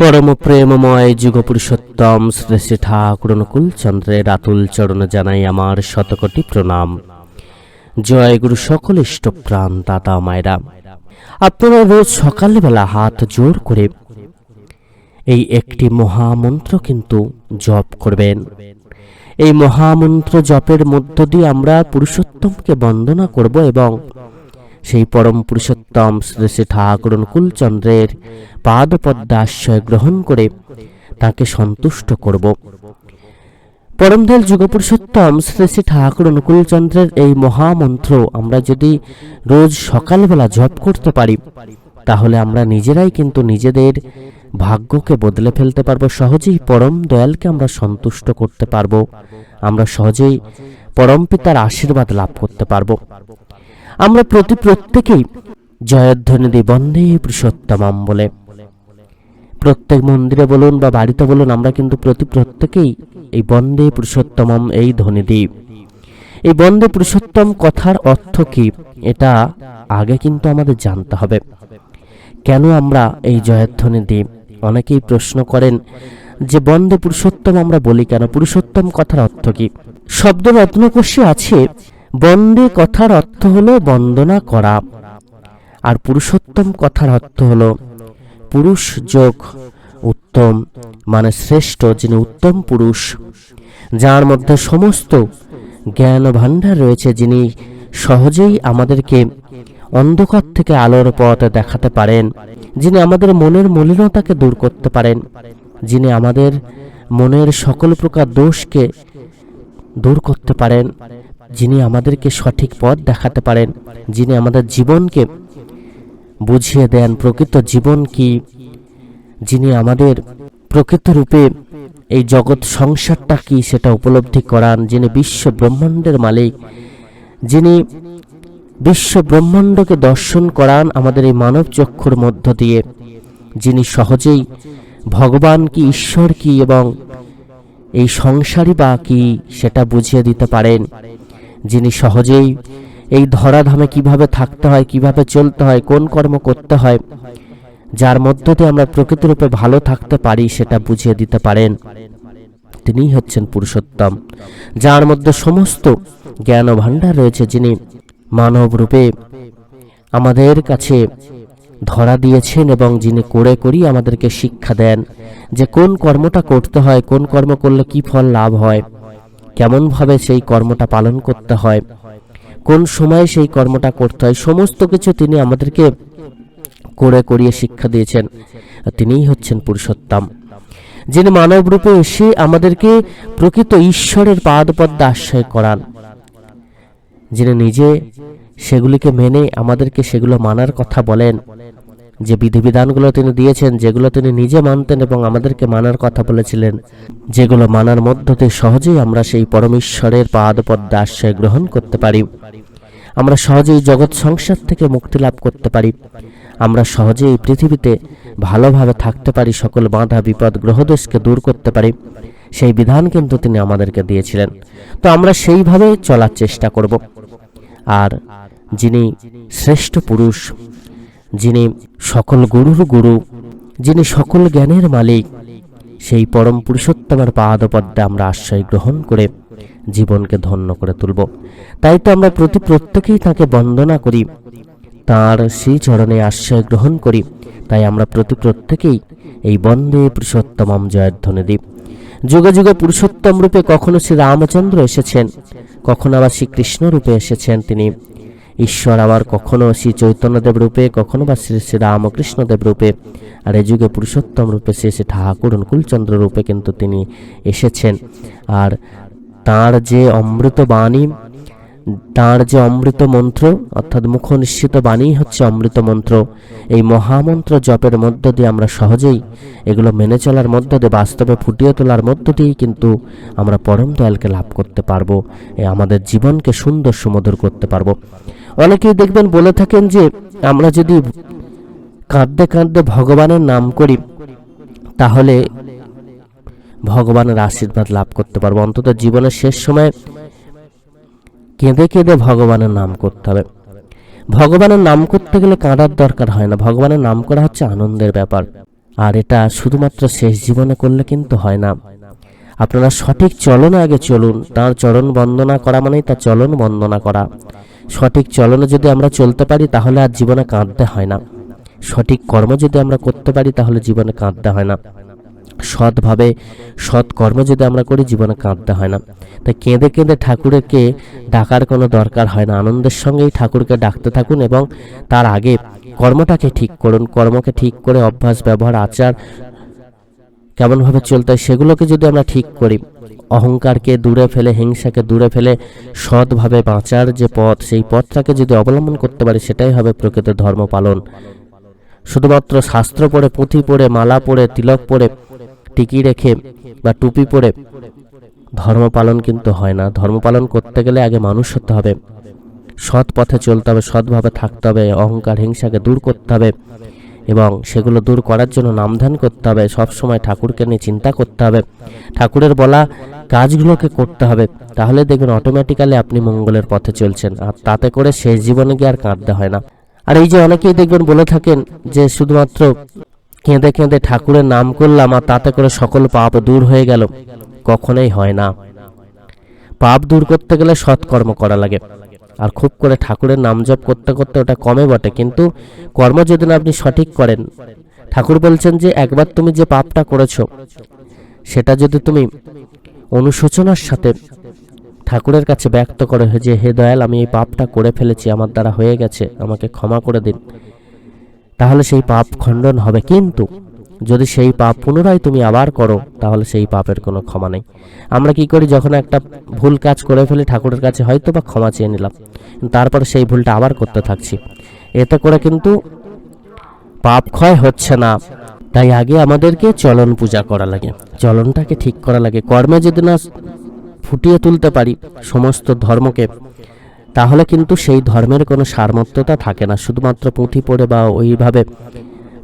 পরম প্রেমময় যুগপুরুষোত্তম শ্রী শ্রী ঠাকুর অনুকূল চন্দ্রের আতুল চরণে জানাই আমার শতকোটি প্রণাম। জয় গুরু সকল ইষ্ট প্রাণ দাদা মায়েরা। আপনারা রোজ সকালবেলা হাত জোর করে এই একটি মহামন্ত্র কিন্তু জপ করবেন। এই মহামন্ত্র জপের মধ্য দিয়ে আমরা পুরুষোত্তমকে বন্দনা করব এবং সেই পরম পুরুষোত্তম শ্রী শ্রী ঠাকুর অনুকূলচন্দ্রের পাদপদ্মা আশ্রয় গ্রহণ করে তাকে সন্তুষ্ট করব। পরমধল যুগপুরুষোত্তম শ্রী শ্রী ঠাকুর অনুকূলচন্দ্রের এই মহামন্ত্র আমরা যদি রোজ সকালবেলা জপ করতে পারি, তাহলে আমরা নিজেরাই কিন্তু নিজেদের ভাগ্যকে বদলে ফেলতে পারব, সহজেই পরম দয়ালকে আমরা সন্তুষ্ট করতে পারব, আমরা সহজেই পরম পিতার আশীর্বাদ লাভ করতে পারব। আমরা প্রতি প্রত্যেকেই জয়ধ্বনি দিই, বন্দে পুরুষোত্তমম বলে। প্রত্যেক মন্দিরে বলুন বা বাড়িতে বলুন, আমরা কিন্তু প্রতি প্রত্যেকেই এই বন্দে পুরুষোত্তমম এই ধ্বনি দিই। এই বন্দে পুরুষোত্তম কথার অর্থ কি? এটা আগে কিন্তু আমাদের জানতে হবে। কেন আমরা এই জয়ধ্বনি দিই? অনেকেই প্রশ্ন করেন যে, বন্দে পুরুষোত্তম আমরা বলি কেন? পুরুষোত্তম কথার অর্থ কি? শব্দ রত্নকোষে আছে বন্দে কথার অর্থ হলো বন্দনা করা। আর পুরুষোত্তম কথার অর্থ হলো পুরুষ যোগ উত্তম মানে শ্রেষ্ঠ যিনি উত্তম পুরুষ। যার মধ্যে সমস্ত জ্ঞান ভাণ্ডার রয়েছে, যিনি সহজেই আমাদেরকে অন্ধকার থেকে আলোর পথ দেখাতে পারেন, যিনি আমাদের মনের মলিনতাকে দূর করতে পারেন, যিনি আমাদের মনের সকল প্রকার দোষকে দূর করতে পারেন। যিনি আমাদেরকে সঠিক পথ দেখাতে পারেন, যিনি আমাদের জীবনকে বুঝিয়ে দেন, প্রকৃত জীবন কি? যিনি আমাদের প্রকৃত রূপে এই জগৎ সংসারটা কি সেটা উপলব্ধি করান, যিনি বিশ্ব ব্রহ্মাণ্ডের মালিক, যিনি বিশ্ব ব্রহ্মাণ্ডকে দর্শন করান আমাদের এই মানব চক্ষুর মধ্য দিয়ে, যিনি সহজেই ভগবান কি, ঈশ্বর কি এবং এই সংসারই বা কি সেটা বুঝিয়ে দিতে পারেন। যিনি সহজেই এই ধরাধামে কীভাবে থাকতে হয়, কীভাবে চলতে হয়, কোন কর্ম করতে হয়, যার মধ্য দিয়ে আমরা প্রকৃতিরূপে ভালো থাকতে পারি সেটা বুঝিয়ে দিতে পারেন। তিনিই হচ্ছেন পুরুষোত্তম, যার মধ্যে সমস্ত জ্ঞান ভাণ্ডার রয়েছে, যিনি মানব রূপে আমাদের কাছে ধরা দিয়েছেন এবং যিনি করে করি আমাদেরকে শিক্ষা দেন যে কোন কর্মটা করতে হয়, কোন কর্ম করলে কি ফল লাভ হয়। কেমনভাবে সেই কর্মটা পালন করতে হয়, কোন সময়ে সেই কর্মটা করতে হয়, সমস্ত কিছু তিনি আমাদেরকে করে করিয়ে শিক্ষা দিয়েছেন। তিনিই হচ্ছেন পুরুষোত্তম, যিনি মানব রূপে এসে আমাদেরকে প্রকৃত ঈশ্বরের পাদপদ্মা আশ্রয় করান। যিনি নিজে সেগুলিকে মেনে আমাদেরকে সেগুলো মানার কথা বলেন যে বিধিবিধানগুলো তিনি দিয়েছেন, যেগুলো তিনি নিজে মানতেন এবং আমাদেরকে মানার কথা বলেছিলেন, যেগুলো মানার মধ্য দিয়ে সহজেই আমরা সেই পরমেশ্বরের পাদপদ্মা আশ্রয় গ্রহণ করতে পারি। আমরা সহজেই জগৎ সংসার থেকে মুক্তি লাভ করতে পারি। আমরা সহজেই পৃথিবীতে ভালোভাবে থাকতে পারি, সকল বাধা, বিপদ গ্রহদোষকে দূর করতে পারি। সেই বিধান কিন্তু তিনি আমাদেরকে দিয়েছিলেন। তো আমরা সেইভাবে চলার চেষ্টা করব। আর যিনি শ্রেষ্ঠ পুরুষ যিনি সকল গুরুর গুরু, যিনি সকল জ্ঞানের মালিক, সেই পরম পুরুষোত্তমের পাদপদ্মে আমরা আশ্রয় গ্রহণ করে জীবনকে ধন্য করে তুলব। তাই তো আমরা প্রতি প্রত্যেকেই তাকে বন্দনা করি, তাঁর সেই চরণে আশ্রয় গ্রহণ করি। তাই আমরা প্রতি প্রত্যেকেই এই বন্দে পুরুষোত্তমম জয়ধ্বনি দিই। যুগে যুগে পুরুষোত্তম রূপে কখনো শ্রী রামচন্দ্র এসেছেন, কখনো আবার শ্রীকৃষ্ণ রূপে এসেছেন তিনি। ঈশ্বর আবার কখনো শ্রী চৈতন্যদেব রূপে, কখনো বা শ্রী শ্রী রামকৃষ্ণদেব রূপে, আর এই যুগে পুরুষোত্তম রূপে শ্রী শ্রী ঠাকুর অনুকূলচন্দ্র রূপে কিন্তু তিনি এসেছেন। আর তার যে অমৃত বাণী, তাঁর যে অমৃত মন্ত্র, অর্থাৎ মুখ নিশ্চিত বাণী হচ্ছে অমৃত মন্ত্র। এই মহামন্ত্র জপের মধ্য দিয়ে আমরা সহজেই এগুলো মেনে চলার মধ্য দিয়ে, বাস্তবে ফুটিয়ে তোলার মধ্য দিয়েই কিন্তু আমরা পরম দয়ালকে লাভ করতে পারব, এ আমাদের জীবনকে সুন্দর সুমধুর করতে পারব। অনেকেই দেখবেন বলে থাকেন যে, আমরা যদি কাঁদতে কাঁদতে ভগবানের নাম করি, তাহলে ভগবানের আশীর্বাদ লাভ করতে পারব। অন্তত জীবনের শেষ সময় কেঁদে কেঁদে ভগবানের নাম করতে হবে। ভগবানের নাম করতে গেলে কাঁদার দরকার হয় না। ভগবানের নাম করা হচ্ছে আনন্দের ব্যাপার। আর এটা শুধুমাত্র শেষ জীবনে করলে কিন্তু হয় না। আপনারা সঠিক চলনে আগে চলুন। তার চরণ বন্দনা করা মানেই তার চলন বন্দনা করা। সঠিক চলনে যদি আমরা চলতে পারি, তাহলে আর জীবনে কাঁদতে হয় না। সঠিক কর্ম যদি আমরা করতে পারি, তাহলে জীবনে কাঁদতে হয় না। সৎভাবে সৎ কর্ম যদি আমরা করি, জীবনে কাঁদতে হয় না। তাই কেঁদে কেঁদে ঠাকুরকে ডাকার কোনো দরকার হয় না। আনন্দের সঙ্গেই ঠাকুরকে ডাকতে থাকুন এবং তার আগে কর্মটাকে ঠিক করুন। কর্মকে ঠিক করে অভ্যাস, ব্যবহার, আচার কেমনভাবে চলতে হয়। সেগুলোকে যদি আমরা ঠিক করি অহংকারকে দূরে ফেলে হিংসাকে দূরে ফেলে সৎভাবে বাঁচার যে পথ সেই পথটাকে যদি অবলম্বন করতে পারি সেটাই হবে প্রকৃত ধর্ম পালন। শুধুমাত্র শাস্ত্র পড়ে পুঁথি পড়ে মালা পড়ে তিলক পড়ে টিকি রেখে বা টুপি পরে ধর্ম পালন কিন্তু হয় না। ধর্ম পালন করতে গেলে আগে মানুষ হতে হবে। সৎ পথে চলতে হবে সৎভাবে থাকতে হবে অহংকার হিংসাকে দূর করতে হবে। এবং সেগুলো দূর করার জন্য নামধান করতে হবে। সবসময় ঠাকুরকে নিয়ে চিন্তা করতে হবে। ঠাকুরের বলা কাজগুলোকে করতে হবে। তাহলে দেখবেন অটোমেটিক্যালি আপনি মঙ্গলের পথে চলছেন। আর তাতে করে শেষ জীবনে গিয়ে আর কাঁদতে হয় না। আর এই যে অনেকেই দেখবেন বলে থাকেন যে শুধুমাত্র কেঁদে কেঁদে ঠাকুরের নাম করলাম আর তাতে করে সকল পাপ দূর হয়ে গেল। কখনোই হয় না। পাপ দূর করতে গেলে সৎকর্ম করা লাগে। আর খুব করে ঠাকুরের নাম জপ করতে করতে ওটা কমে বটে। কিন্তু কর্ম যদি না আপনি সঠিক করেন, ঠাকুর বলছেন যে একবার তুমি যে পাপটা করেছ, সেটা যদি তুমি অনুশোচনার সাথে ঠাকুরের কাছে ব্যক্ত করে যে, হে দয়াল, আমি এই পাপটা করে ফেলেছি, আমার দ্বারা হয়ে গেছে, আমাকে ক্ষমা করে দিন। তাহলে সেই পাপ খণ্ডন হবে। কিন্তু যদি সেই পাপ পুনরায় তুমি আবার করো, তাহলে সেই পাপের কোনো ক্ষমা নেই। আমরা কি করি? যখন একটা ভুল কাজ করে ফেলি, ঠাকুরের কাছে হয়তো বা ক্ষমা চেয়ে নিলাম। তারপরে সেই ভুলটা আবার করতে থাকছি। এতে করে কিন্তু পাপ ক্ষয় হচ্ছে না। তাই আগে আমাদেরকে চলন পূজা করা লাগে। চলনটাকে ঠিক করা লাগে। কর্মে যদি না ফুটিয়ে তুলতে পারি সমস্ত ধর্মকে, তাহলে কিন্তু সেই ধর্মের কোনো সারমত্ততা থাকে না। শুধুমাত্র পুঁথি পড়ে বা ওইভাবে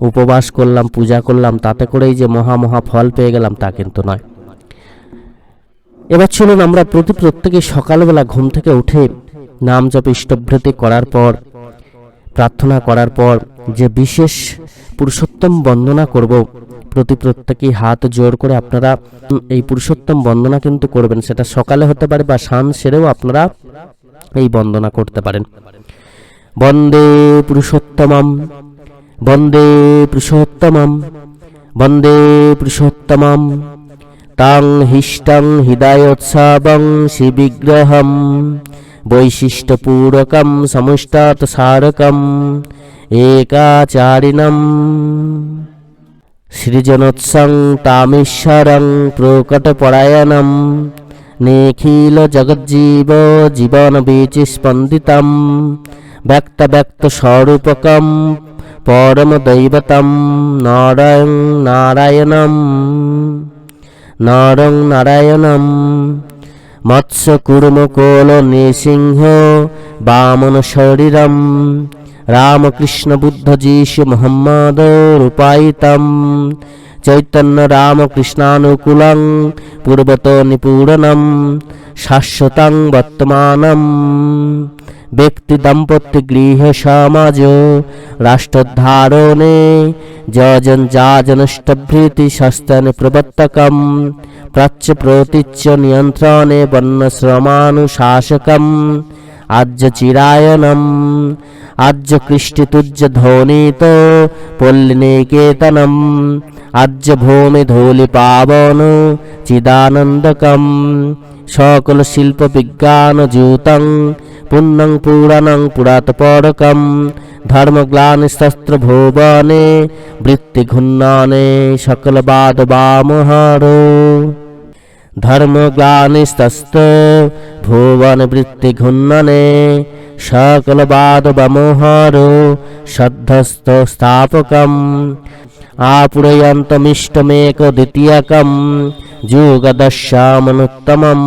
উপবাস করলাম, পূজা করলাম, তাতে করেই যে মহা মহা ফল পেয়ে গেলাম তা কিন্তু নয়। এবার চলুন আমরা প্রতি প্রত্যেকে সকালবেলা ঘুম থেকে উঠে নাম জপ ইষ্টভৃতি করার পর, প্রার্থনা করার পর যে বিশেষ পুরুষোত্তম বন্দনা করব, প্রতি প্রত্যেকেই হাত জোর করে আপনারা এই পুরুষোত্তম বন্দনা কিন্তু করবেন। সেটা সকালে হতে পারে বা শান সেরেও আপনারা এই বন্দনা করতে পারেন। বন্দে পুরুষোত্তমম। বন্দে পুরুষোত্তমম বন্দে পুরুষোত্তমম। তাং হিষ্টং হৃদয়োৎসবং শিবিগ্রহম বৈশিষ্ট্যপূরকম সমষ্টাত সারকম। একাচারিণম। সৃজনোৎসং তামেশ্বরং প্রকটপরায়ণম। নিখিল জগজ্জীব জীবন বীচি স্পন্দিতম ব্যক্ত ব্যক্ত স্বরূপকম পরম দৈবতম নারায়ণ নারায়ণম নরং নারায়ণম মৎস্য কুর্ম কোল নৃসিংহ বামন শরীরম রামকৃষ্ণ বুদ্ধ যীশু মোহাম্মদ রূপায়িতম চৈতন্য রামকৃষ্ণানুকূলং পূর্বত নিপূরণম শাশ্বতং বর্তমানম ব্যক্তি দাম্পত্য গৃহ সমাজ রাষ্ট্রোদ্ধারণে যজন যাজনষ্টভৃতি সস্তন প্রবর্তকম, প্রাচ্য প্রতীচ্য নিয়ন্ত্রণে বন্যশ্রমানুশাসকম আজ্য চিরায়নম আজ্য কৃষ্টিতুজ্য ধ্বনিত পল্লিনিকেতনম আজ্য ভূমি ধূলি পাবন চিদানন্দকম, সকল শিল্প বিজ্ঞান জূতং পুণ্যং পুরাণং পুরাতপরকম ধর্মগ্লানিশস্ত্রভুবনে বৃত্তিঘূর্ণানে সকলবাদ বামহার ধর্মগ্লানিস্তস্ত ভুবন বৃত্তিঘূর্ণনে সকলবাদ বামোহর সদ্ধস্থ স্থাপকম आपूरयन्तमिष्टमेकद्वितीयकं योगदशामनुत्तमम्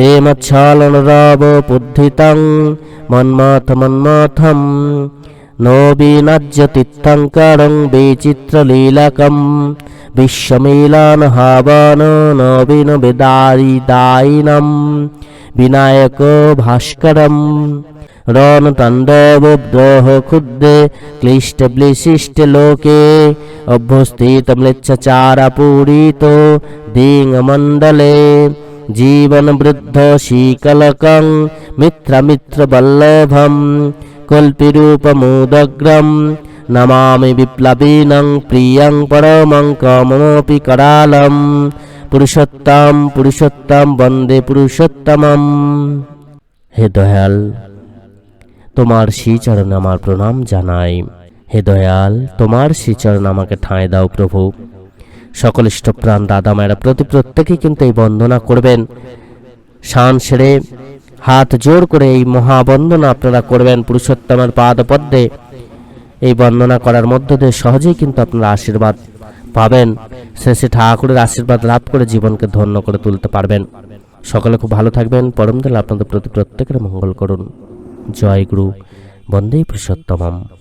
যুগদশ্যামনুত্তমম প্রেমচ্ছালনরাব বুদ্ধিতং মন্মথ মন্মথম নবীনাজ্যতীর্থঙ্করং বিচিত্রলীলকম বিশ্বমিলন হাবন নবীন বেদারিদায়িনম বিনায়ক ভাস্করম রণ তাণ্ডব দ্রোহ ক্ষুদ্রে ক্লিষ্ট বিশিষ্ট লোকে অভ্যস্তিত ম্লেচ্ছাচারা পূরিত দিং মণ্ডলে জীবন বৃদ্ধ শীকলকং মিত্র মিত্র বল্লভম কল্পিরূপমুদগ্রম নমামি বিপ্লবীনং প্রিয়ং পরমং কমমপি করালম পুরুষোত্তম পুরুষোত্তম বন্দে পুরুষোত্তমম হে দয়াল, তোমার শ্রীচরণে আমার প্রণাম জানাই। হে দয়াল, তোমার শ্রীচরণ আমাকে ঠাঁই দাও প্রভু। সকল ইষ্টপ্রাণ দাদা মায়েরা প্রতি প্রত্যেকেই কিন্তু এই বন্দনা করবেন। শান সেরে হাত জোর করে এই মহাবন্দনা আপনারা করবেন। পুরুষোত্তমের পাদ পদ্মে এই বন্দনা করার মধ্য দিয়ে সহজেই কিন্তু আপনারা আশীর্বাদ পাবেন। শেষে ঠাকুরের আশীর্বাদ লাভ করে জীবনকে ধন্য করে তুলতে পারবেন। সকলে খুব ভালো থাকবেন। পরম দিল আপনাদের প্রতি প্রত্যেকের মঙ্গল করুন। জয় গুরু। বন্দে পুরুষোত্তমম।